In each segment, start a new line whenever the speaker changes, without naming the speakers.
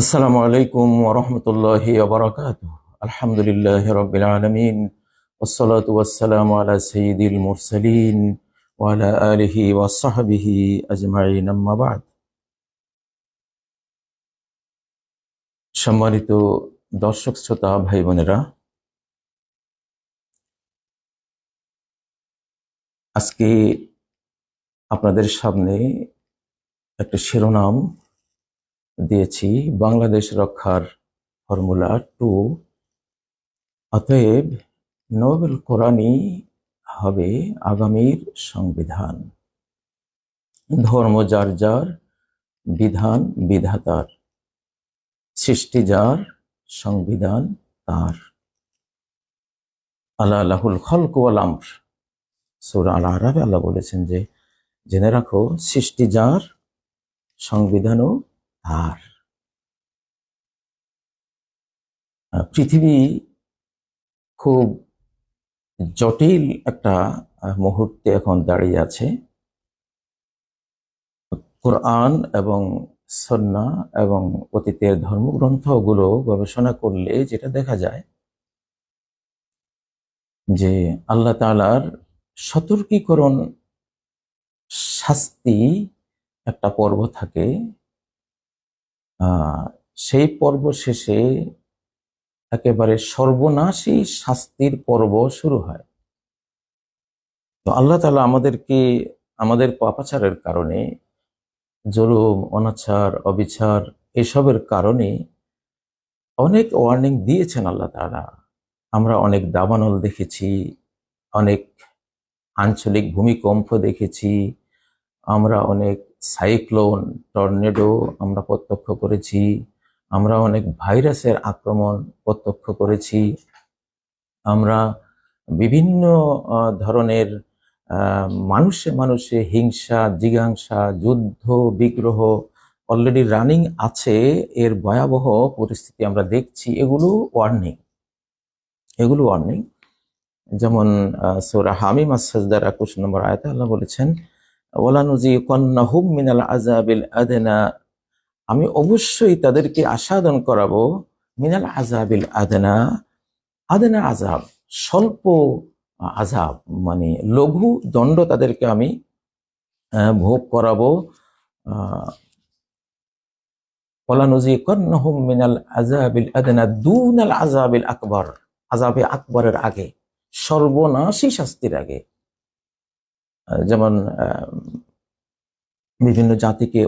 আসসালামু আলাইকুম ওরহমতুল্লাহ আবরকাত আলহামদুলিল্লাহ রবিল আলমিন। ওসলাত ওয়াসালাম আলা সঈদুল মুরসালিন ওয়ালা আলহি ওয়াসাহাবিহি আজমাইন। আম্মাবাদ সম্মানিত দর্শক, শ্রোতা ভাই বোনেরা আজকে আপনাদের সামনে একটা শিরোনাম দিয়েছি, বাংলাদেশ রক্ষার ফর্মুলা টু। অতএব নোবেল কোরআনই হবে আগামীর সংবিধান। ধর্ম যার যার, বিধান বিধাতার, সৃষ্টি যার, সংবিধান তার। আল্লাহ আল্লাহুল খলক ওয়াল আমর। সূরা আল আরাবে আল্লাহ বলেছেন যে, জেনে রাখো, সৃষ্টি যার, সংবিধানও আহ, পৃথিবী খুব জটিল একটা মুহূর্তে এখন দাঁড়িয়ে আছে। কোরআন এবং সন্না এবং অতীতের ধর্মগ্রন্থগুলো গবেষণা করলে যেটা দেখা যায় যে আল্লাহ তাআলার সতর্কীকরণ শাস্তি একটা পর্ব থাকে। সেই পর্ব শেষে একেবারে সর্বনাশী শাস্তির পর্ব শুরু হয়। তো আল্লাহ তালা আমাদেরকে, আমাদের পাপাচারের কারণে জরুম অনাচার, অবিচার এসবের কারণে অনেক ওয়ার্নিং দিয়েছেন আল্লাহ তাআলা। আমরা অনেক দাবানল দেখেছি, অনেক আঞ্চলিক ভূমিকম্প দেখেছি, আমরা অনেক সাইক্লোন, টর্নেডো আমরা প্রত্যক্ষ করেছি। আমরা অনেক ভাইরাসের আক্রমণ প্রত্যক্ষ করেছি। আমরা বিভিন্ন ধরনের মানুষে মানুষে হিংসা, জিজ্ঞাসা, যুদ্ধ, বিগ্রহ অলরেডি রানিং আছে। এর ভয়াবহ পরিস্থিতি আমরা দেখছি। এগুলো ওয়ার্নিং এগুলো ওয়ার্নিং যেমন সৌরা হামিম আসাজদার একুশ নম্বর আয়তে আল্লাহ বলেছেন মিনাল আমি অবশ্যই তাদেরকে আস্বাদন করাবো মিনাল আজাবিল আদেনা। আদেনা আজাব স্বল্প আজাব মানে লঘু দণ্ড তাদেরকে আমি ভোগ করাবো। ওলানুজি কন্নাহুম মিনাল দুনাল আকবর আজাবে আকবরের আগে, সর্বনাশী শাস্তির আগে। যেমন বিভিন্ন জাতিকে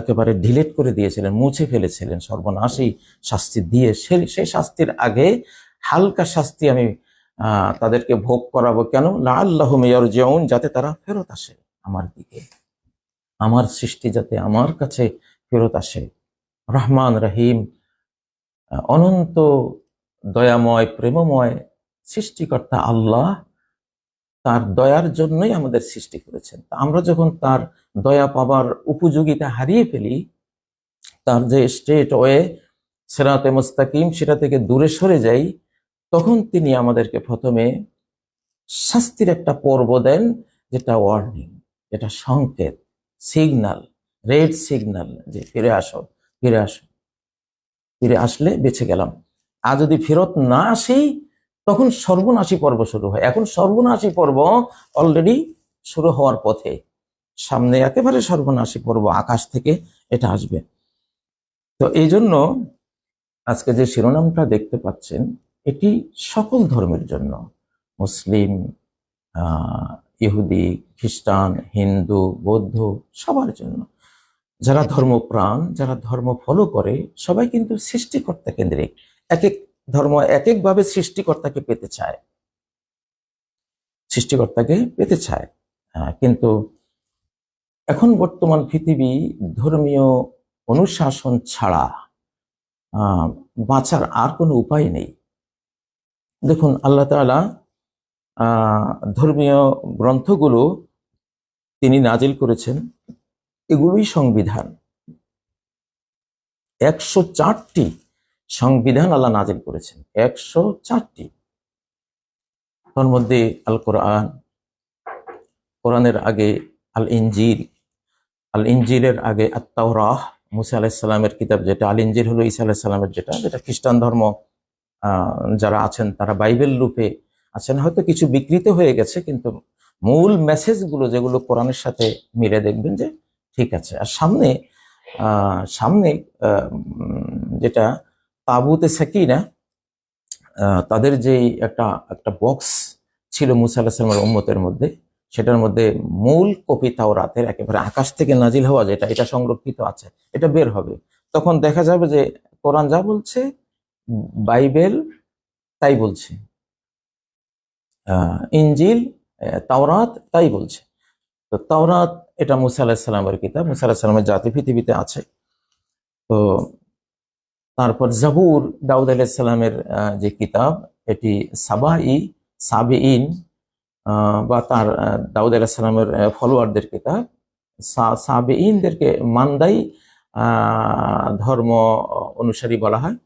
একেবারে ডিলেট করে দিয়েছিলেন, মুছে ফেলেছিলেন সর্বনাশী শাস্তি দিয়ে সেই শাস্তির আগে হালকা শাস্তি আমি তাদেরকে ভোগ করাবো কেন? না আল্লাহ মেয়র যেমন যাতে তারা ফেরত আসে আমার দিকে। আমার সৃষ্টি যাতে আমার কাছে ফেরত আসে। রহমান রহিম অনন্ত দয়াময়, প্রেমময় সৃষ্টিকর্তা আল্লাহ তার দয়ার জন্যই আমাদের সৃষ্টি করেছেন। আমরা যখন তার দয়া পাবার উপযোগিতা হারিয়ে ফেলি, তার যে স্ট্রেট ওয়ে সেরাতে মোস্তাকিম, সেটা থেকে দূরে সরে যাই, তখন তিনি আমাদেরকে প্রথমে শাস্তির একটা পর্ব দেন, যেটা ওয়ার্নিং যেটা সংকেত সিগনাল রেড সিগনাল যে ফিরে আসো ফিরে আসো, ফিরে আসলে বেঁচে গেলাম। আর যদি ফেরত না আসি তখন সর্বনাশী পর্ব শুরু হয়। এখন সর্বনাশী পর্ব অলরেডি শুরু হওয়ার পথে। সামনে একেবারে সর্বনাশী পর্ব আকাশ থেকে এটা আসবে। তো এই জন্য আজকে যে শিরোনামটা দেখতে পাচ্ছেন, এটি সকল ধর্মের জন্য। মুসলিম ইহুদি, খ্রিস্টান, হিন্দু, বৌদ্ধ, সবার জন্য। যারা ধর্মপ্রাণ, যারা ধর্ম ফলো করে, সবাই কিন্তু সৃষ্টিকর্তা কেন্দ্রিক এক এক ধর্ম এক একভাবে সৃষ্টিকর্তাকে পেতে চায়। সৃষ্টিকর্তাকে পেতে চায়। আহ, কিন্তু এখন বর্তমান পৃথিবী ধর্মীয় অনুশাসন ছাড়া বাঁচার আর কোনো উপায় নেই। দেখুন আল্লাহ আহ, ধর্মীয় গ্রন্থগুলো তিনি নাজিল করেছেন এগুলোই সংবিধান। একশো চারটি সংবিধান আল্লাহ নাজিল করেছেন। একশো চারটি। তার মধ্যে আল কোরআন, কোরআনের আগে আল ইঞ্জিল আল ইঞ্জিলের আগে আত্মাওরাহ মুসা আলাহিসাল্লামের কিতাব যেটা, আল ইঞ্জিল হলো ঈসা আলাহিসাল্লামের যেটা যেটা খ্রিস্টান ধর্ম যারা আছেন তারা বাইবেল রূপে আছেন। হয়তো কিছু বিকৃত হয়ে গেছে, কিন্তু মূল মেসেজগুলো যেগুলো কোরআনের সাথে মিলে দেখবেন যে ঠিক আছে। আর সামনে সামনে যেটা তাবুতে সাকিনা তাদের যেই একটা একটা বক্স ছিল মুসা উম্মতের মধ্যে, সেটার মধ্যে মূল কপি তাওরাতের একেবারে আকাশ থেকে নাজিল হওয়া যেটা, এটা সংরক্ষিত আছে, এটা বের হবে। তখন দেখা যাবে যে কোরআন যা বলছে, বাইবেল তাই বলছে। ইঞ্জিল তাওরাত তাই বলছে। তো তাওরাত, এটা মুসা আলাহিসাল্লামের কিতাব, মুসা আলাহিসাল্লামের জাতি পৃথিবীতে আছে। তো তারপর জাবুর দাউদ আলাহিসাল্লামের যে কিতাব, এটি সাবাই সাবেইন বা তার দাউদ আলাহিসাল্লামের ফলোয়ারদের কিতাব। সা- সাবেইনদেরকে মান্দাই ধর্ম অনুসারী বলা হয়।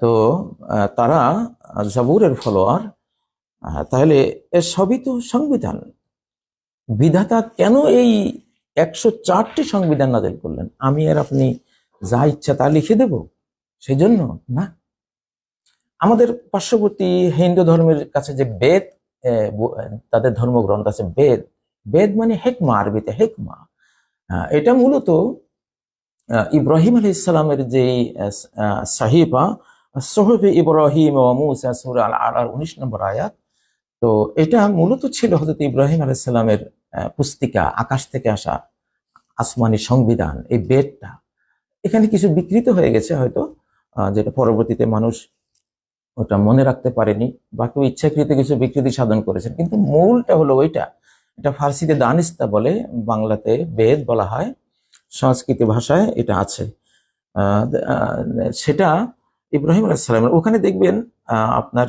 তো তারা জাবুরের ফলোয়ার। তাহলে এর সবই তো সংবিধান। বিধাতা কেন এই একশো চারটি সংবিধান নাজিল করলেন? আমি আর আপনি যা ইচ্ছা তা লিখে দেব। সেই জন্য না। আমাদের পার্শ্ববর্তী হিন্দু ধর্মের কাছে যে বেদ তাদের ধর্মগ্রন্থ আছে বেদ। বেদ মানে হেকমা, আরবিতে হেকমা। এটা মূলত ইব্রাহিম আলী ইসলামের যে সাহিবা সোহফে ইব্রাহিম আলার উনিশ নম্বর আয়াত। তো এটা মূলত ছিল হজরত ইব্রাহিম আলাইসাল্লামের পুস্তিকা, আকাশ থেকে আসা আসমানি সংবিধান, এই বেদটা। এখানে কিছু বিকৃত হয়ে গেছে হয়তো যেটা পরবর্তীতে মানুষ ওটা মনে রাখতে পারেনি বা কেউ ইচ্ছাকৃত কিছু বিকৃতি সাধন করেছেন। কিন্তু মূলটা হলো ওইটা। এটা ফার্সিতে দানিস্তা বলে, বাংলাতে বেদ বলা হয়, সংস্কৃত ভাষায় এটা আছে। সেটা ইব্রাহিম আলাইসালামের ওখানে দেখবেন আপনার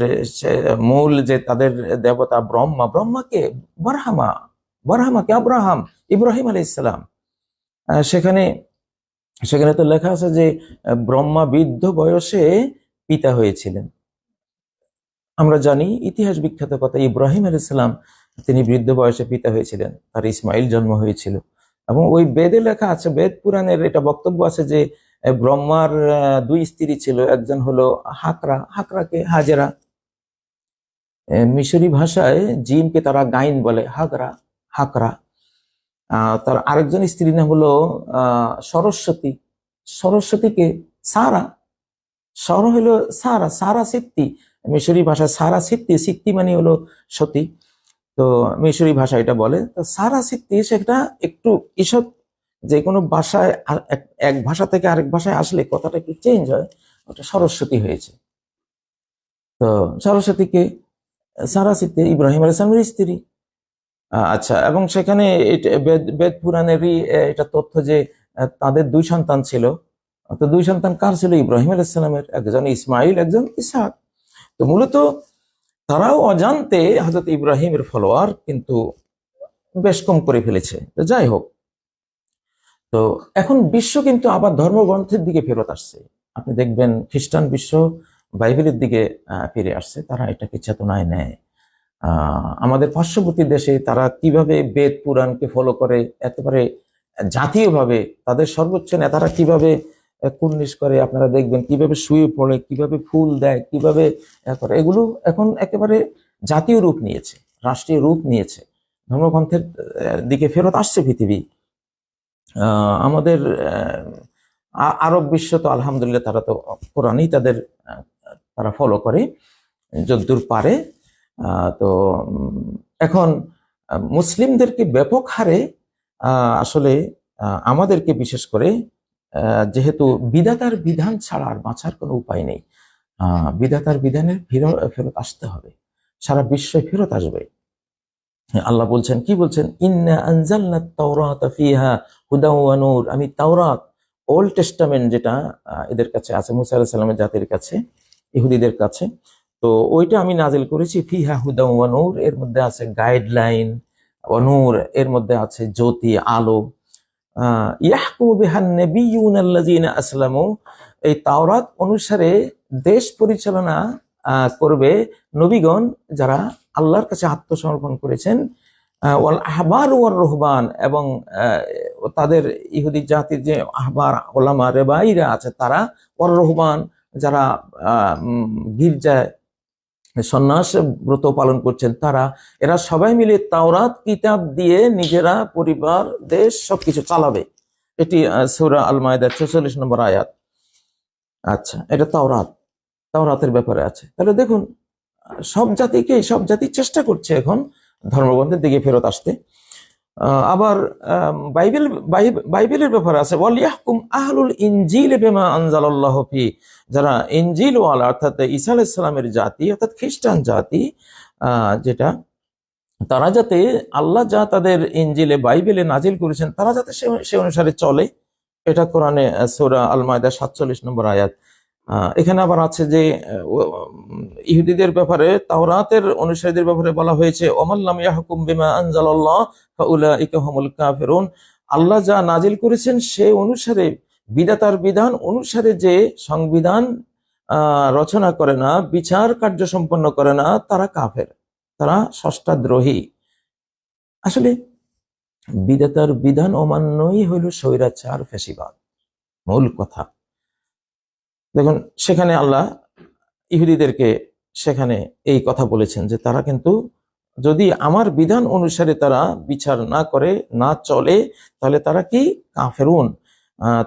মূল যে তাদের দেবতা ব্রহ্মা, ব্রহ্মাকে বারহামা, বারহামাকে আব্রাহাম, ইব্রাহিম আলাইসালাম সেখানে সেখানে তো লেখা আছে যে ব্রহ্মা বৃদ্ধ বয়সে পিতা হয়েছিলেন। আমরা জানি ইতিহাস বিখ্যাত কথা, ইব্রাহিম আলাইসালাম তিনি বৃদ্ধ বয়সে পিতা হয়েছিলেন। তার ইসমাইল জন্ম হয়েছিল। এবং ওই বেদে লেখা আছে, বেদ পুরাণের এটা বক্তব্য আছে যে ব্রহ্মার দুই স্ত্রী ছিল, একজন হলো হাকরা, হাকরাকে হাজেরা। মিশরি ভাষায় জিমকে তারা গাইন বলে হাকরা হাকরা। তার আরেকজন স্ত্রী নাম হলো সরস্বতী। সরস্বতীকে সারা, সর হলো সারা সারা সিদ্ধি। মিশরি ভাষায় সারা সিদ্ধি সিদ্ধি মানে হলো সতী। তো মিশরি ভাষা এটা বলে। তো সারা সিদ্ধি সেটা একটু ঈষৎ, যে কোনো ভাষায় এক- ভাষা থেকে আরেক ভাষায় আসলে কথাটা একটু চেঞ্জ হয়, ওটা সরস্বতী হয়েছে। তো সরস্বতীকে সারা সিদ্ধি ইব্রাহিম আলাইসলামের স্ত্রী। আচ্ছা এবং সেখানে বেদ পুরাণেরই এটা তথ্য যে তাদের দুই সন্তান ছিল। তো দুই সন্তান কার ছিল? ইব্রাহিম আলাইসালামের একজন ইসমাইল একজন ইসহাক। তো মূলত তারাও অজান্তে হজরত ইব্রাহিমের ফলোয়ার কিন্তু বেশ কম করে ফেলেছে। যাই হোক, তো এখন বিশ্ব কিন্তু আবার ধর্মগ্রন্থের দিকে ফেরত আসছে। আপনি দেখবেন খ্রিস্টান বিশ্ব বাইবেলের দিকে ফিরে আসছে। তারা এটাকে চেতনায় নেয়। আমাদের পার্শ্ববর্তী দেশে তারা কীভাবে বেদ পুরাণকে ফলো করে একেবারে জাতীয়ভাবে তাদের সর্বোচ্চ নেতারা কীভাবে কুর্নিশ করে, আপনারা দেখবেন কীভাবে শুয়ে পড়ে, কীভাবে ফুল দেয়, কীভাবে করে, এগুলো এখন একেবারে জাতীয় রূপ নিয়েছে, রাষ্ট্রীয় রূপ নিয়েছে। ধর্মগ্রন্থের দিকে ফেরত আসছে পৃথিবী। আমাদের আরব বিশ্ব তো আলহামদুলিল্লাহ তারা তো কোরআনই তাদের তারা ফলো করে, যদ্দূর পারে। তো এখন মুসলিমদেরকে ব্যাপক হারে আসলে আমাদেরকে বিশেষ করে যেহেতু বিধাতার বিধান ছাড়া আর বাঁচার কোনো উপায় নেই বিধাতার বিধানের ফেরত আসতে হবে, সারা বিশ্বে ফেরত আসবে। আল্লাহ বলছেন, কি বলছেন? আমি তাওরাত, ওল্ড টেস্টামেন্ট যেটা এদের কাছে আছে, মুসা সালামের জাতির কাছে, ইহুদিদের কাছে তো ওইটা আমি নাজিল করেছি, ফিহা হুদা ওয়া নূর। এর মধ্যে আছে গাইডলাইন, ওয়া নূর। এর মধ্যে আছে জ্যোতি, আলো। ইয়াহকুমু বিহান নাবিয়্যুনা আল্লাযীনা আসলামু। এই তাওরাত অনুসারে দেশ পরিচালনা করবে নবীগণ যারা আল্লাহর কাছে আত্মসমর্পণ করেছেন। ওয়াল আহবার ওয়ার রহবান এবং তাদের ইহুদি জাতির যে আহবার ওলামা রেবাইরা আছে তারা ওয়ার রহবান, যারা গির্জায় সন্ন্যাস ব্রত পালন করছেন তারা, এরা সবাই মিলে তাওরাত, কিতাব দিয়ে নিজেরা পরিবার, দেশ সবকিছু চালাবে। এটি সৌরা আল মায়দার ছেচল্লিশ নম্বর আয়াত। আচ্ছা এটা তাওরাত। তাওরাতের ব্যাপারে আছে। তাহলে দেখুন সব জাতিকে সব জাতি চেষ্টা করছে এখন ধর্মগ্রন্থের দিকে ফেরত আসতে। আবার বাইবেল বাইবেলের ব্যাপার আছে। ওয়ালিয়াহকুম আহলুল ইনজিল বেমা আনজালাল্লাহু ফি। যারা ইনজিল ওয়ালা অর্থাৎ ঈসা আলাইহিস সালামের জাতি, অর্থাৎ খ্রিস্টান জাতি যেটা, তারা যাতে আল্লাহ যা তাদের ইনজিলে, বাইবেলে নাজিল করেছেন, তারা যাতে সে- অনুসারে চলে, এটা কোরআনে সোরা আল মায়দা সাতচল্লিশ নম্বর আয়াত। এখানে আবার আছে যে ইহুদিদের ব্যাপারে, তাওরাতের অনুসারীদের ব্যাপারে বলা হয়েছে ওমাল্লাম ইয়াহকুম বিমা আনজালাল্লাহ, ফাউলাইকা হুমুল কাফিরুন। আল্লাহ যা নাজিল করেছেন সে অনুসারে, বিধাতার বিধান অনুসারে যে সংবিধান রচনা করে না, বিচার কার্য সম্পন্ন করে না, তারা কাফের, তারা ষষ্ঠাদ্রোহী। আসলে, বিধাতার বিধান অমান্যই হইল স্বৈরাচার, ফেসিবাদ। মূল কথা। দেখুন, সেখানে আল্লাহ ইহুদিদেরকে সেখানে এই কথা বলেছেন যে তারা কিন্তু যদি আমার বিধান অনুসারে তারা বিচার না করে, না চলে, তাহলে তারা কি কাফেরুন?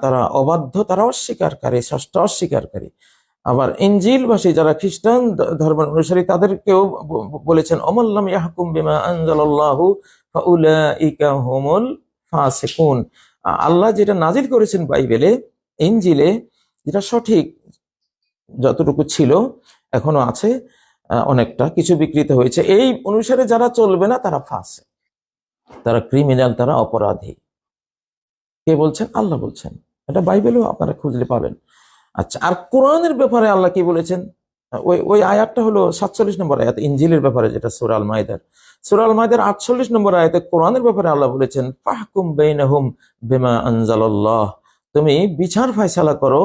তারা অবাধ্য, তারা অস্বীকারী ষষ্ঠ অস্বীকারী। আবার ইঞ্জিলবাসী যারা খ্রিস্টান ধর্মের অনুসারী, তাদেরকেও বলেছেন অমল্লাম ইয়াহকুম বিমা আনজালাল্লাহু আল্লাহ যেটা নাজিল করেছেন বাইবেলে ইঞ্জিলে যেটা সঠিক যতটুকু ছিল, এখনও আছে অনেকটা। কিছু বিকৃত হয়েছে। এই অনুসারে যারা চলবে না, তারা ফাঁসে। তারা ক্রিমিনাল তারা অপরাধী। কে বলছেন? আল্লাহ বলছেন। এটা বাইবেলেও আপনারা খুঁজলে পাবেন। আচ্ছা আর কোরআনের ব্যাপারে আল্লাহ কি বলেছেন? ওই ওই আয়াতটা হলো সাতচল্লিশ নম্বর আয়াত ইঞ্জিলের ব্যাপারে যেটা সুরাল মায়দার সুরাল মায়দার আটচল্লিশ নম্বর আয়াতে কোরআনের ব্যাপারে আল্লাহ বলেছেন, ফাহকুম বেইনাহুম বেমা আনজালাল্লাহ। তুমি বিচার ফয়সালা করো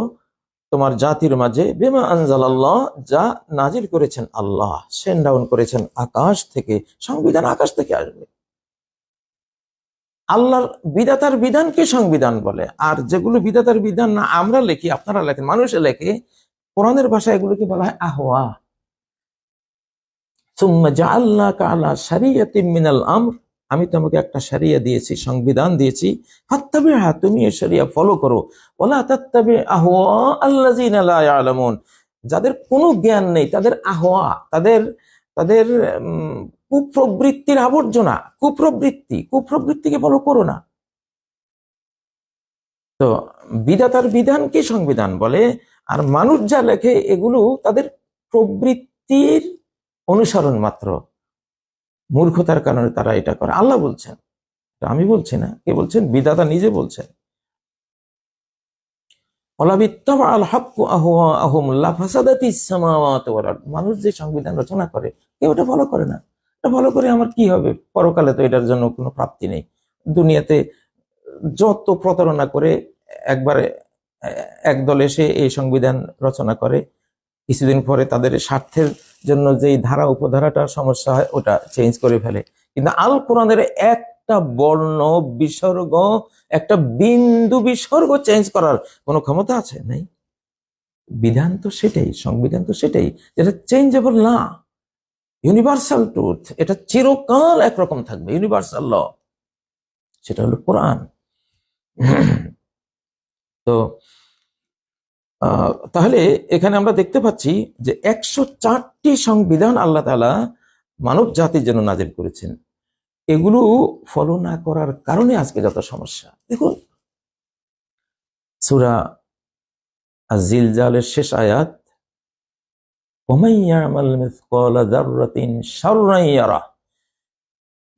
তোমার জাতির মাঝে, বেমা আনজালাল্লাহ, যা নাজিল করেছেন আল্লাহ। সেন ডাউন করেছেন আকাশ থেকে, সংবিধান আকাশ থেকে আসবে। আল্লাহর বিধাতার বিধানকে সংবিধান বলে। আর যেগুলো বিধাতার বিধান না, আমরা লেখি, আপনারা লেখেন, মানুষে লেখে, কোরআনের ভাষায় এগুলোকে বলা হয় আহওয়া। সুম্মা জাআলনাকা আলা শারিয়াতিম মিনাল আমর। আমি তোমাকে একটা সারিয়া দিয়েছি, সংবিধান দিয়েছি। ফাত্তাবিহা তুমি এই শরিয়া ফলো করো। ওলা তাত্তাবি আহওয়া আল্লাযিনা লা ইয়ালামুন। যাদের কোনো জ্ঞান নেই, তাদের আহওয়া, তাদের তাদের কুপ্রবৃত্তির আবর্জনা, কুপ্রবৃত্তি, কুপ্রবৃত্তিকে ফলো করো না। তো বিধাতার বিধানকে সংবিধান বলে? আর মানুষ যা লেখে, এগুলো তাদের প্রবৃত্তির অনুসরণ মাত্র। মূর্খতার কারণে তারা এটা করে। আল্লাহ বলছেন আমি বলছি না, কে বলছেন? বিধাতা নিজে বলছেন। মানুষ যে সংবিধান রচনা করে, কেউ এটা ফলো করে না। এটা ফলো করে আমার কি হবে? পরকালে তো এটার জন্য কোনো প্রাপ্তি নেই। দুনিয়াতে যত প্রতারণা করে একবারে একদল এসে এই সংবিধান রচনা করে, কিছুদিন পরে তাদের স্বার্থের জন্য যেই ধারা উপধারাটা সমস্যা হয়, ওটা চেঞ্জ করে ফেলে। কিন্তু আল কোরআনের একটা বর্ণ বিসর্গ, একটা বিন্দু বিসর্গ চেঞ্জ করার কোনো ক্ষমতা আছে? নেই। বিধান তো সেটাই, সংবিধান তো সেটাই, যেটা চেঞ্জেবল না। ইউনিভার্সাল ট্রুথ এটা চিরকাল একরকম থাকবে ইউনিভার্সাল ল সেটা হলো কোরআন। তো তাহলে এখানে আমরা দেখতে পাচ্ছি যে একশো চারটি সংবিধান আল্লাহ তালা মানব জাতির জন্য নাজির করেছেন। এগুলো ফলো না করার কারণে আজকে যত সমস্যা। দেখুন, সুরা জিলজালের শেষ আয়াত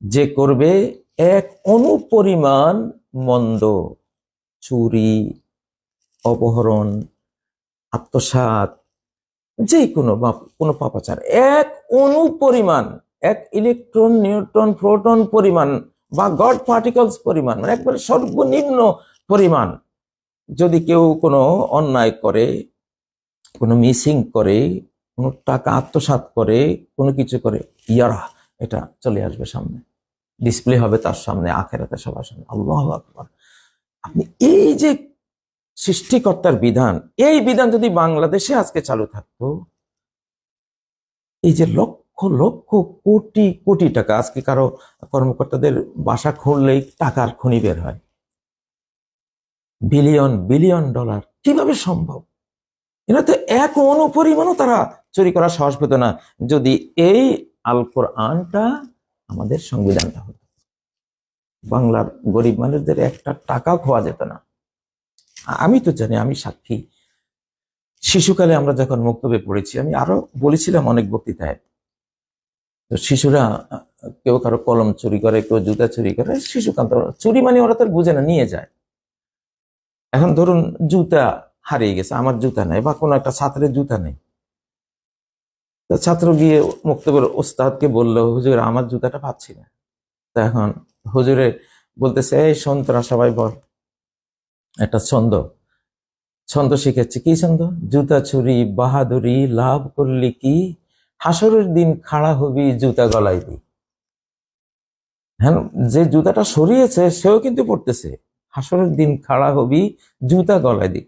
যে করবে এক অনুপরিমাণ মন্দ, চুরি, অপহরণ আত্মসাৎ যে কোনো বা কোনো পাপাচার, এক অনুপরিমাণ এক ইলেকট্রন, নিউট্রন, প্রোটন পরিমাণ বা গড পার্টিকলস পরিমাণ মানে একবারে সর্বনিম্ন পরিমাণ। যদি কেউ কোনো অন্যায় করে, কোনো মিসিং করে, কোনো টাকা আত্মসাৎ করে, কোনো কিছু করে ইয়ারা এটা চলে আসবে সামনে। ডিসপ্লে হবে তার সামনে, আখেরাতে সবার সামনে। আল্লাহ আপনি এই যে সৃষ্টিকর্তার বিধান, এই বিধান যদি বাংলাদেশে আজকে চালু থাকতো, এই যে লক্ষ লক্ষ কোটি কোটি টাকা, আজকে কারও কর্মকর্তাদের বাসা খুললেই টাকার খনি বের হয়। বিলিয়ন বিলিয়ন ডলার, কীভাবে সম্ভব? এরা তো এক অনুপরিমাণও তারা চুরি করার সাহস পেত না। যদি এই আল কোরআনটা আমাদের সংবিধানটা হতো। বাংলার গরিব মানুষদের একটা টাকা খোয়া যেত না। আমি তো জানি, আমি সাক্ষী। শিশুকালে আমরা যখন মুক্তবে পড়েছি, আমি আরও বলেছিলাম অনেক বক্তৃতায়। তো শিশুরা, কেউ কারও কলম চুরি করে, কেউ জুতা চুরি করে শিশুকান্ত চুরি মানে ওরা তো বুঝে না, নিয়ে যায়। এখন ধরুন জুতা হারিয়ে গেছে, আমার জুতা নেই বা কোনো একটা ছাত্রের জুতা নেই। তো ছাত্র গিয়ে মুক্তবের ওস্তাদকে বলল, হুজুর, আমার জুতাটা পাচ্ছি না। তো এখন হুজুরে বলতেছে, এই সন্তরা, সবাই বল। একটা ছন্দ। ছন্দ শিখেছি। কি ছন্দ? জুতা ছুরি, বাহাদুরি, লাভ করলি কি? হাসরের দিন খাড়া হবি, জুতা গলায় দি। হ্যাঁ যে জুতাটা সরিয়েছে, সেও কিন্তু পড়তেছে। হাসরের দিন খাড়া হবি, জুতা গলায় দি।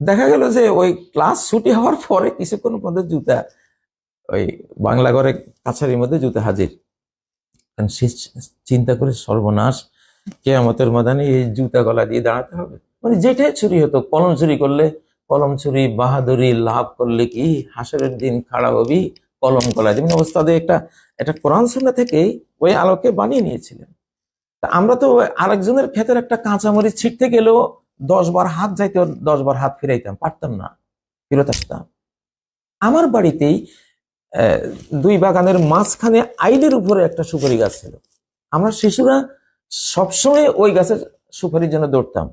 দেখা গেল যে ওই ক্লাস ছুটি হওয়ার পরে কিছুক্ষণ মধ্যে জুতা ওই বাংলা ঘরে কাছারির মধ্যে জুতা হাজির। সে চিন্তা করে সর্বনাশ কেয়ামতের ময়দানে এই জুতা গলা দিয়ে দাঁড়াতে হবে। মানে যেটাই চুরি হতো, কলম চুরি করলে কলম চুরি বাহাদুরি লাভ করলে কি? হাসরের দিন খাড়া হবি, কলম গলা যেমন অবস্থাতে একটা একটা কোরআন সুন্না থেকেই ওই আলোকে বানিয়ে নিয়েছিলেন। তা আমরা তো আরেকজনের ক্ষেতের একটা কাঁচামরিচ ছিটতে গেলেও দশ বার হাত যাইতে দশ বার হাত ফিরাইতাম, পারতাম না, ফেরত আসতাম। আমার বাড়িতেই দুই বাগানের মাঝখানে আইলের উপরে একটা সুপারি গাছ ছিল। আমরা শিশুরা সবসময় ওই গাছের সুপারির জন্য দৌড়তাম।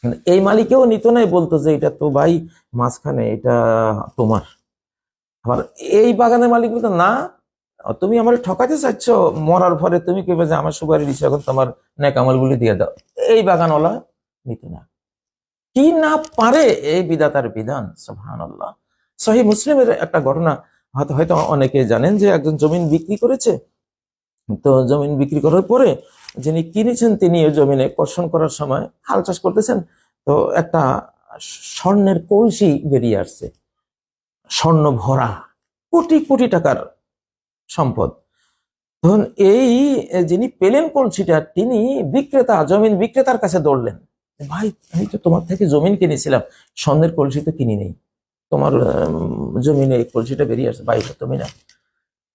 কিন্তু এই মালিকেও নিত নাই বলতো যে এটা তো ভাই মাঝখানে, এটা তোমার। আবার এই বাগানের মালিক বলতো, না, তুমি আমার ঠকাতে চাচ্ছ, মরার পরে তুমি কেবে যে আমার সুপারি দিচ্ছ এখন তোমার ন্যাকামল গুলি দিয়ে দাও। এই বাগানওয়ালা নিত না। কি না পারে এই বিধাতার বিধান, সুবহানাল্লাহ। সহি মুসলিমের একটা ঘটনা, হয়তো হয়তো অনেকে জানেন যে একজন জমিন বিক্রি করেছে। তো জমিন বিক্রি করার পরে যিনি কিনেছেন তিনি জমিনে কর্ষণ করার সময় হাল চাষ করতেছেন, তো একটা স্বর্ণের কলসি বেরিয়ে আসছে। স্বর্ণ ভরা, কোটি কোটি টাকার সম্পদ। ধরুন এই যিনি পেলেন কলসিটা, তিনি বিক্রেতা, জমিন বিক্রেতার কাছে দৌড়লেন। ভাই, আমি তো তোমার থেকে জমিন কিনেছিলাম, স্বর্ণের কলসি তো কিনি নেই। তোমার জমিনে এই কলসিটা বেরিয়ে আসছে ভাই তুমি না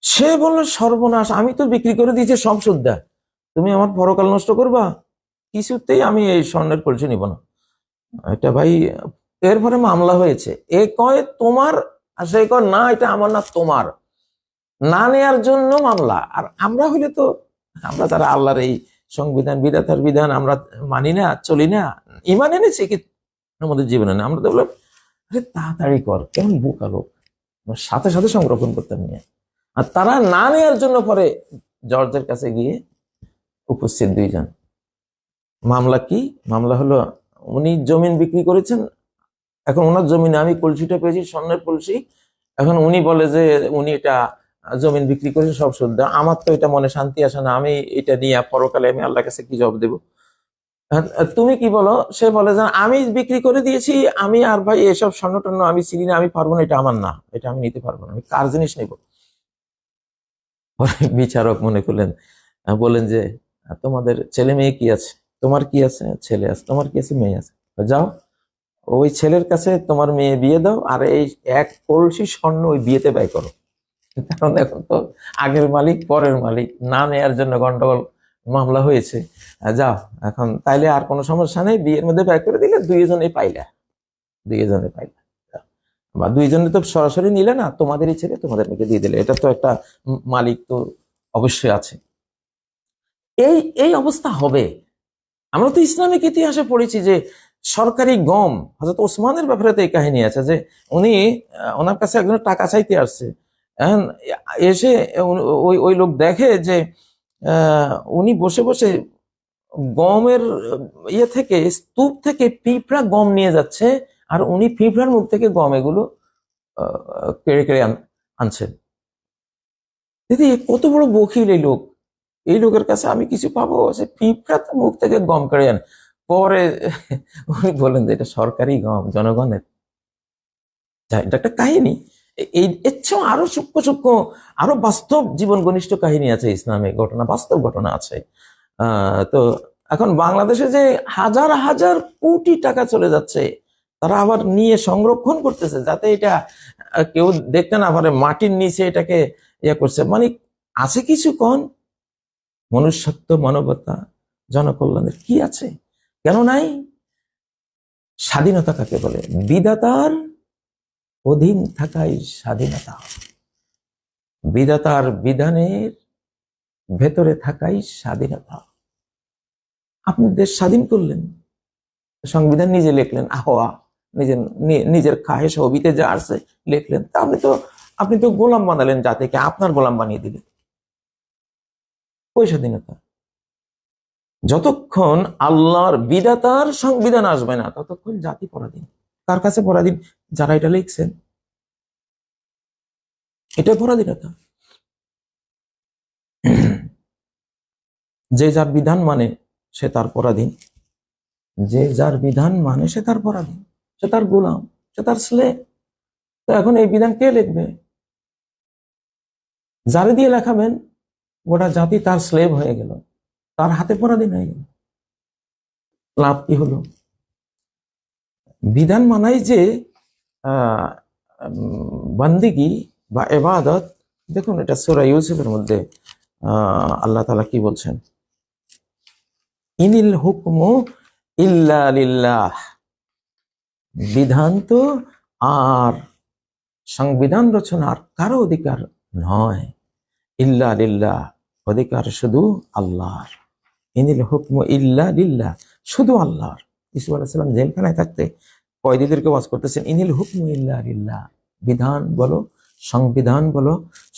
সে বলল, সর্বনাশ, আমি তো বিক্রি করে দিয়েছি সব সুদ্ধা তুমি আমার পরকাল নষ্ট করবা? কিছুতেই আমি এই স্বর্ণের কলসি নিব না। এটা ভাই, এরপরে মামলা হয়েছে। এ কয় তোমার আর সে কয়, না, এটা আমার না তোমার। না নেয়ার জন্য মামলা। আর আমরা হইলে তো, আমরা তারা আল্লাহর এই সংবিধান, বিধাতার বিধান, আমরা মানি না, চলি না, ইমান এনেছি কি আমাদের জীবনে না? আমরা তো বললাম, আরে, তাড়াতাড়ি কর, কেমন বোকা লোক? সাথে সাথে সংরক্ষণ করতাম নিয়ে। আর তারা না নেওয়ার জন্য পরে জর্জের কাছে গিয়ে উপস্থিত দুইজন। মামলা কি? মামলা হলো, উনি জমিন বিক্রি করেছেন, এখন ওনার জমিনে আমি কলসিটা পেয়েছি, স্বর্ণের কলসি এখন উনি বলে যে উনি এটা জমিন বিক্রি করেছে, সব শুদ্ধ আমার তো এটা মনে শান্তি আসে না, আমি এটা নিয়ে পরকালে আমি আল্লাহর কাছে কি জবাব দেবো? আর তুমি কি বলো? সে বলে যে আমি বিক্রি করে দিয়েছি, আমি আর ভাই এসব স্বর্ণ আমি চিনি না, আমি পারব না, এটা আমার না, এটা আমি নিতে পারব না, আমি কার জিনিস নেব? বিচারক মনে করলেন, বলেন যে তোমাদের ছেলে মেয়ে কি আছে? তোমার কি আছে? ছেলে আছে। তোমার কি আছে? মেয়ে আছে। যাও, ওই ছেলের কাছে তোমার মেয়ে বিয়ে দাও, আর এই এক কলসি স্বর্ণ ওই বিয়েতে ব্যয় করো। কারণ এখন তো, আগের মালিক, পরের মালিক, না নেয়ার জন্য গন্ডগোল মামলা হয়েছে। যাও, এখন তাইলে আর কোনো সমস্যা নেই, বিয়ের মধ্যে ব্যয় করে দিলে দুইজনে পাইলা। দুইজনে পাইলা। বা দুইজনে তো সরাসরি নিলে না তোমাদেরই ছেলে তোমাদের মেয়েকে দিয়ে দিলে। এটা তো একটা মালিক তো অবশ্যই আছে। এই এই অবস্থা হবে। আমরা তো ইসলামিক ইতিহাসে পড়েছি যে সরকারি গম হজরত ওসমানের ব্যাপারে তো এই কাহিনী আছে যে উনি ওনার কাছে একজন টাকা চাইতে আসছে। এখন এসে ওই ওই লোক দেখে যে উনি বসে বসে গমের ইয়ে থেকে, স্তূপ থেকে পিঁপড়া গম নিয়ে যাচ্ছে আর উনি পিঁপড়ার মুখ থেকে গম এগুলো কেড়ে কেড়ে আন- আনছেন। দিদি কত বড় বকিল এই লোক। এই লোকের কাছে আমি কিছু পাবো? সে পিঁপড়া তো মুখ থেকে গম কেড়ে যান পরে উনি বলেন যে, এটা সরকারি গম, জনগণের। এটা একটা কাহিনী। এই চেয়েও আরও সূক্ষ্ম সূক্ষ্ম, আরও বাস্তব জীবন ঘনিষ্ঠ কাহিনী আছে ইসলামে। ঘটনা, বাস্তব ঘটনা আছে। তো এখন বাংলাদেশে যে হাজার হাজার কোটি টাকা চলে যাচ্ছে, তারা আবার নিয়ে সংরক্ষণ করতেছে, যাতে এটা, কেউ দেখতে না পারে, মাটির নিচে এটাকে ইয়ে করছে। মানে আছে কিছু কন? মনুষ্যত্ব, মানবতা, জনকল্যাণের কি আছে? কেন নাই? স্বাধীনতা কাকে বলে? বিধাতার অধীন থাকাই স্বাধীনতা। বিধাতার বিধানের ভেতরে থাকাই স্বাধীনতা। আপনি দেশ স্বাধীন করলেন। সংবিধান নিজে লিখলেন আহ্বা নিজের নিজের খাহেস হবিতে যা আছে লিখলেন। তা আপনি তো আপনি তো গোলাম বানালেন জাতিকে, আপনার গোলাম বানিয়ে দিলেন। ওই স্বাধীনতা যতক্ষণ আল্লাহর বিধাতার সংবিধান আসবে না, ততক্ষণ জাতি পরাধীন। কার কাছে পরাধীন? যারা এটা লিখছেন। এটা পরাধীনতা। যে যার বিধান মানে সে তার পরাধীন। যে যার বিধান মানে সে তার পরাধীন। সে তার গোলাম, সে তার স্লেভ তো এখন এই বিধান কে লিখবে? যারে দিয়ে লেখাবেন গোটা জাতি তার স্লেভ হয়ে গেল। তার হাতে পরাধীন হয়ে গেল। লাভ কি হলো? বিধান মানাই যে বান্দিগি বা এবাদত, দেখুন এটা সুরা ইউসুফের মধ্যে আল্লাহ তাআলা কি বলছেন? ইনিল হুকমু ইল্লাহ বিধান তো আর সংবিধান রচনা আর কারও অধিকার নয়। ইল্লা লিল্লাহ। অধিকার শুধু আল্লাহর। ইনিল হুকমু ইল্লা লিল্লাহ, শুধু আল্লাহর। ইসু আলাইসাল্লাম জেলখানায় থাকতে কয়েদিদেরকে ওয়াজ করতেছেন, ইনিল হুকমু ইল্লা লিল্লাহ। বিধান বলো, সংবিধান বলো,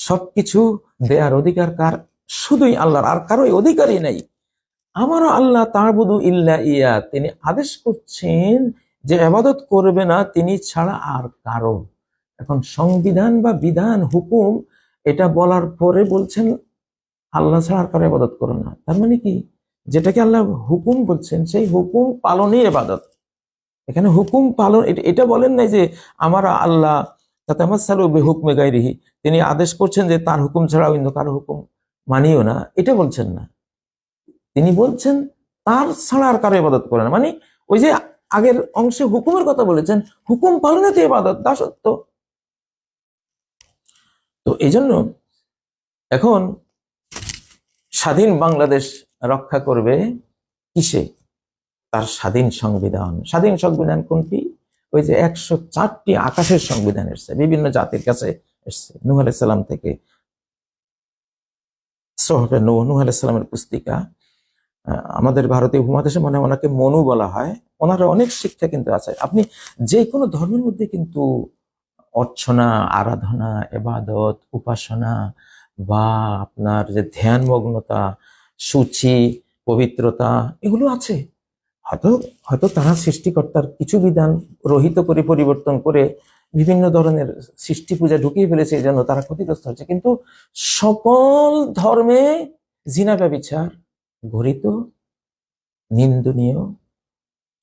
সবকিছু দেয়ার অধিকার কার? শুধুই আল্লাহর, আর কারোই অধিকারই নেই। আমারও আল্লাহ তার তারবুদু ইল্লা ইয়া। তিনি আদেশ করছেন যে আবাদত করবে না তিনি ছাড়া আর কারও। এখন সংবিধান বা বিধান, হুকুম, এটা বলার পরে বলছেন আল্লাহ ছাড়া আর কারও আবাদত করো না। তার মানে কি? যেটাকে আল্লাহ হুকুম বলছেন, সেই হুকুম পালনই এবাদত এখানে হুকুম পালন, এটা- বলেন নাই যে আমার আল্লাহ, তাতে আমার সালু হুকমে গাইরিহি তিনি আদেশ করছেন যে তার হুকুম ছাড়া অন্য কারও হুকুম মানিও না। এটা বলছেন না। তিনি বলছেন তার ছাড়া আর কারও ইবাদত করে না। মানে ওই যে আগের অংশে হুকুমের কথা বলেছেন, হুকুম পালনে তো ইবাদত দাসত্ব তো এই জন্য এখন স্বাধীন বাংলাদেশ রক্ষা করবে কিসে? তার স্বাধীন সংবিধান। স্বাধীন সংবিধান কোনটি? ওই যে একশো চারটি আকাশের সংবিধান এসছে, বিভিন্ন জাতির কাছে এসছে। নুহ আলাইসাল্লাম থেকে সোহবে নূহ নূহ আলাইসাল্লামের পুস্তিকা। আমাদের ভারতীয় উপমহাদেশে মনে হয় ওনাকে মনু বলা হয়। ওনার অনেক শিক্ষা কিন্তু আছে। আপনি যে কোনো ধর্মের মধ্যে কিন্তু অর্চনা, আরাধনা, এবাদত, উপাসনা বা আপনার যে ধ্যান মগ্নতা সূচি, পবিত্রতা, এগুলো আছে। হয়তো হয়তো তারা সৃষ্টিকর্তার কিছু বিধান রহিত করে পরিবর্তন করে বিভিন্ন ধরনের সৃষ্টি পূজা ঢুকিয়ে ফেলেছে, এই জন্য তারা ক্ষতিগ্রস্ত হচ্ছে। কিন্তু সকল ধর্মে জিনা ব্যবিচার, ঘরিত, নিন্দনীয়,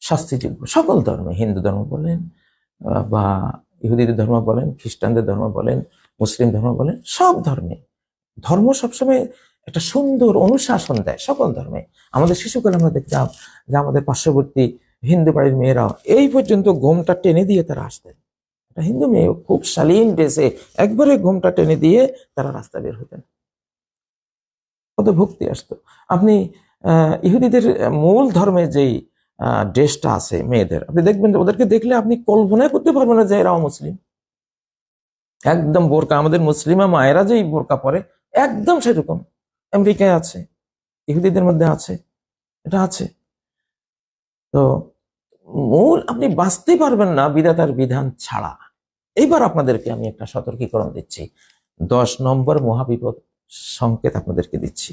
শাস্তিযোগ্য, সকল ধর্মে, হিন্দু ধর্ম বলেন, বা ইহুদিদের ধর্ম বলেন, খ্রিস্টানদের ধর্ম বলেন, মুসলিম ধর্ম বলেন, সব ধর্মে ধর্ম সবসময় একটা সুন্দর অনুশাসন দেয় সকল ধর্মে। আমাদের শিশুকালে আমরা দেখতাম যে আমাদের পার্শ্ববর্তী হিন্দু বাড়ির মেয়েরা এই পর্যন্ত ঘোমটা টেনে দিয়ে তারা আসতেন। একটা হিন্দু মেয়ে খুব শালীন ড্রেসে একবারে ঘোমটা টেনে দিয়ে তারা রাস্তা বের হতেন। কত ভক্তি আসতো। আপনি ইহুদিদের মূল ধর্মে যেই ড্রেসটা আছে মেয়েদের, আপনি দেখবেন ওদেরকে দেখলে আপনি কল্পনাই করতে পারবেন না যে এরাও মুসলিম। একদম বোরকা, আমাদের মুসলিমা মায়েরা যেই বোরকা পরে একদম সেরকম। আমেরিকায় আছে, ইহুদিদের মধ্যে আছে, এটা আছে। তো মূল আপনি বাঁচতে পারবেন না বিধাতার বিধান ছাড়া। এইবার আপনাদেরকে আমি একটা সতর্কীকরণ দিচ্ছি। দশ নম্বর মহাবিপদ সংকেত আপনাদেরকে দিচ্ছি।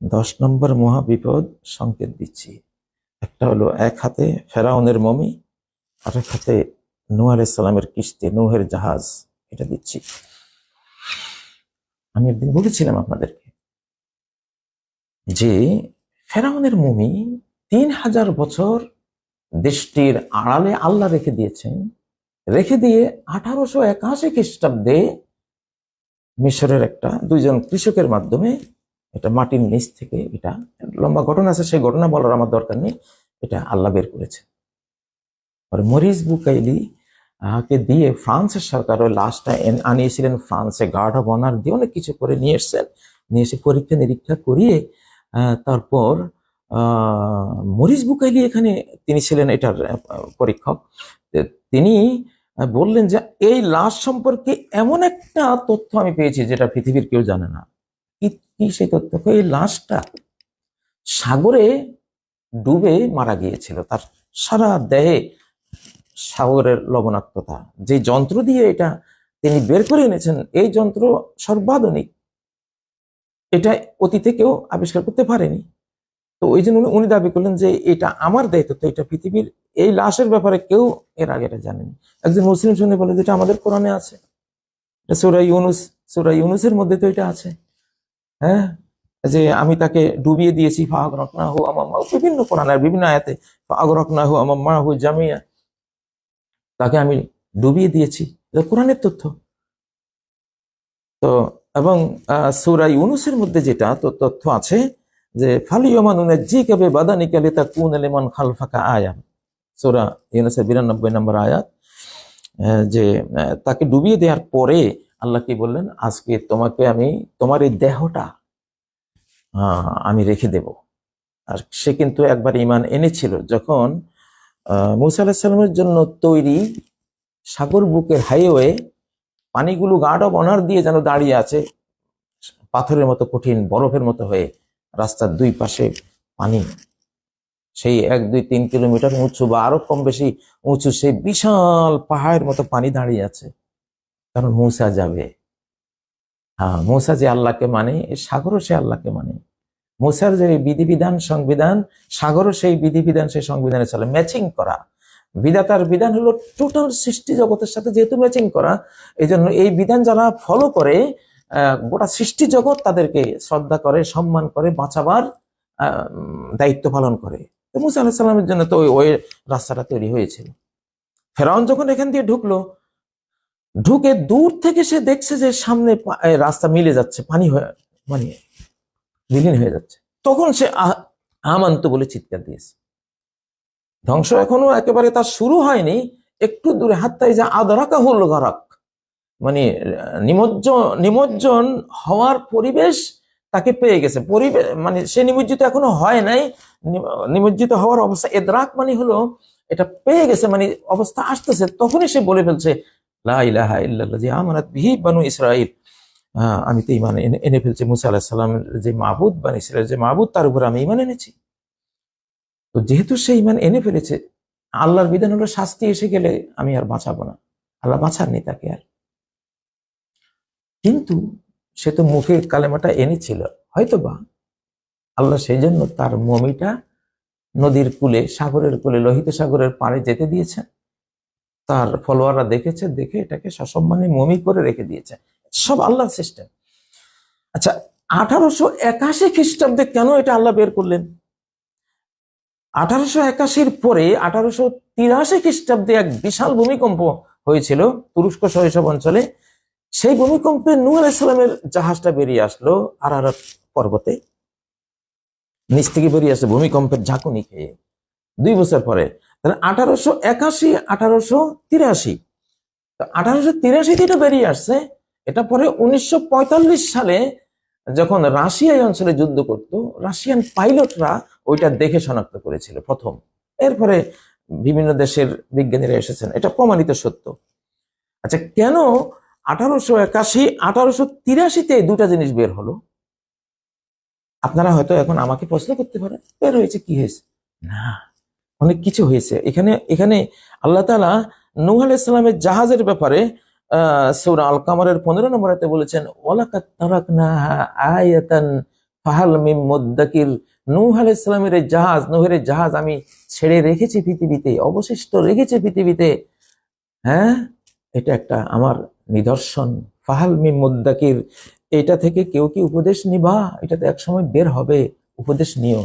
দশ নম্বর মহাবিপদ সংকেত দিচ্ছি। একটা হলো এক হাতে ফেরাউনের মমি, আর এক হাতে নূহ আলাইহিস সালামের কিস্তি, নূহের জাহাজ, এটা দিচ্ছি। আমি একদিন বলেছিলাম আপনাদেরকে যে ফেরাউনের মমি তিন হাজার বছর দেশটির আড়ালে আল্লাহ রেখে দিয়েছেন, রেখে দিয়ে আঠারোশো একাশি খ্রিস্টাব্দে মিশরের একটা দুইজন কৃষকের মাধ্যমে এটা মাটির নিচ থেকে এটা লম্বা ঘটনা আছে, সেই ঘটনা বলার আমার দরকার নেই, এটা আল্লাহ বের করেছে পরে মরিস বুকাইলি কে দিয়ে ফ্রান্সের সরকার ওই লাশটা আনিয়েছিলেন ফ্রান্সে। গার্ড অফ অনার দিয়ে অনেক কিছু করে নিয়ে এসছেন। নিয়ে এসে পরীক্ষা নিরীক্ষা করিয়ে তারপর মরিস বুকাইলি এখানে তিনি ছিলেন এটার পরীক্ষক। তিনি বললেন যে এই লাশ সম্পর্কে এমন একটা তথ্য আমি পেয়েছি যেটা পৃথিবীর কেউ জানে না। কি সেই তথ্য? এই লাশটা সাগরে ডুবে মারা গিয়েছিল। তার সারা দেহে সাগরের লবণাক্ততা। যে যন্ত্র দিয়ে এটা তিনি বের করে এনেছেন, এই যন্ত্র সর্বাধুনিক। এটা অতীতে কেউ আবিষ্কার করতে পারেনি। তো ওই জন্য উনি- দাবি করলেন যে এটা আমার দায়িত্ব, তো এটা পৃথিবীর এই লাশের ব্যাপারে কেউ এর আগে এটা জানেনি। একজন মুসলিম শুনে বলে যে এটা আমাদের কোরআনে আছে। এটা সুরা ইউনুস সুরা ইউনুসের মধ্যে তো এটা আছে। হ্যাঁ? যে আমি তাকে ডুবিয়ে দিয়েছি ফাগরক না হো আমার মা বিভিন্ন কোরআনের বিভিন্ন আয়াতে ফাগরক না হো আমার মা হো জামিয়া। তাকে আমি ডুবিয়ে দিয়েছি। এটা কোরআনের তথ্য। তো এবং আহ, সূরা ইউনুসের মধ্যে যেটা তো তথ্য আছে যে ফালিয়মান জি কবে বাদানি কালে তা কুন এলেমান খালফাকা আয়াত সূরা ইউনুসের বিরানব্বই নম্বর আয়াত যে তাকে ডুবিয়ে দেওয়ার পরে আল্লাহ কি বললেন আজকে তোমাকে আমি তোমার এই দেহটা আমি রেখে দেব। আর সে কিন্তু একবার ইমান এনেছিল যখন মুসা আলাহিসাল্লামের জন্য তৈরি সাগর বুকের হাইওয়ে পানিগুলো গার্ড অফ অনার দিয়ে যেন দাঁড়িয়ে আছে, পাথরের মতো কঠিন, বরফের মতো হয়ে রাস্তার দুই পাশে পানি। সেই এক, দুই, তিন কিলোমিটার উঁচু বা আরও কম বেশি উঁচু সেই বিশাল পাহাড়ের মতো পানি দাঁড়িয়ে আছে। কারণ মূসা যাবে। হ্যাঁ মূসা যে আল্লাহকে মানে সাগরও সে আল্লাহকে মানে। মূসার যে বিধিবিধান সংবিধান, সাগরও সেই বিধিবিধান, সেই সংবিধানে চলে। ম্যাচিং করা। বিধাতার বিধান হলো টোটাল সৃষ্টি জগতের সাথে যেহেতু ম্যাচিং করা এই জন্য এই বিধান যারা ফলো করে গোটা সৃষ্টি জগৎ তাদেরকে শ্রদ্ধা করে, সম্মান করে, বাঁচাবার দায়িত্ব পালন করে। তো মুসা আলাহিসাল্লামের জন্য তো ওই রাস্তাটা তৈরি হয়েছিল ফেরাউন যখন এখান দিয়ে ঢুকলো, ঢুকে দূর থেকে সে দেখছে যে সামনে রাস্তা মিলে যাচ্ছে, পানি হয়ে মানে বিলীন হয়ে যাচ্ছে। তখন সে আমান্ত বলে চিৎকার দিয়েছে। ধ্বংস এখনও একেবারে তার শুরু হয়নি। একটু দূরে হাতটাই যে আদরাকা হল গরক। মানে নিমজ্জন নিমজ্জন হওয়ার পরিবেশ তাকে পেয়ে গেছে। পরিবেশ মানে সে নিমজ্জিত এখনও হয় নাই। নিমজ্জিত হওয়ার অবস্থা এদরাক মানে হলো এটা পেয়ে গেছে মানে অবস্থা আসতেছে তখনই সে বলে ফেলছে লা ইলাহা ইল্লাল্লাহ যে আমানাত বিহি বানু আহ, আমি তো ইমান এনে ফেলছি। মুসা আলাহিস সাল্লামের যে মাহবুদ বান ইসরায়েল যে মাহবুদ তার উপর আমি ইমান এনেছি। তো যেহেতু সে ইমান এনে ফেলেছে, আল্লাহর বিধান হলো শাস্তি এসে গেলে আমি আর বাঁচাবো না। আল্লাহ বাঁচাননি তাকে আর। কিন্তু সে তো মুখে কালেমাটা এনেছিল হয়তো বা আল্লাহ সেই জন্য তার মমিটা নদীর কূলে, সাগরের কূলে, লোহিত সাগরের পাড়ে যেতে দিয়েছেন। তার ফলোয়াররা দেখেছে, দেখে এটাকে সসম্মানে মমি করে রেখে দিয়েছে। সব আল্লাহর সিস্টেম। আচ্ছা আঠারোশো একাশি খ্রিস্টাব্দে কেন এটা আল্লাহ বের করলেন? আঠারোশো একাশির পরে আঠারোশো তিরাশি খ্রিস্টাব্দে এক বিশাল ভূমিকম্প হয়েছিল তুরস্ক সহ এসব অঞ্চলে। সেই ভূমিকম্পে নূহ আলাইসালামের জাহাজটা বেরিয়ে আসলো আরারাত পর্বতে। নিচ থেকে বেরিয়ে আসে ভূমিকম্পের ঝাঁকুনি খেয়ে। দুই বছর পরে, তাহলে আঠারোশো একাশি, আঠারোশো তিরাশি। আঠারোশো তিরাশিতে এটা বেরিয়ে আসছে এটা পরে উনিশশো পঁয়তাল্লিশ সালে যখন রাশিয়া অঞ্চলে যুদ্ধ করত, রাশিয়ান পাইলটরা ওইটা দেখে শনাক্ত করেছিল প্রথম। এরপরে বিভিন্ন দেশের বিজ্ঞানীরা এসেছেন, এটা প্রমাণিত সত্য। আচ্ছা কেন আঠারোশো একাশি, আঠারোশো তিরাশিতে দুটা জিনিস বের হলো? আপনারা হয়তো এখন আমাকে প্রশ্ন করতে পারেন, বের হয়েছে, কি হয়েছে? না, অনেক কিছু হয়েছে। এখানে এখানে আল্লাহ তালা নূহ আলাইসালামের জাহাজের ব্যাপারে সৌরা আল কামারের পনেরো নম্বরাতে বলেছেন ওয়ালাকাত তারাকনাহা আয়াতান ফাহাল মিম মুদ্দাকির। নূহ আলাইসালামের এই জাহাজ, নূহের জাহাজ আমি ছেড়ে রেখেছি পৃথিবীতে, অবশিষ্ট রেখেছি পৃথিবীতে। হ্যাঁ এটা একটা আমার নিদর্শন। ফাহাল মিম মুদ্দাকির, এটা থেকে কেউ কি উপদেশ নিবা? এটা তো একসময় বের হবে। উপদেশ নিও।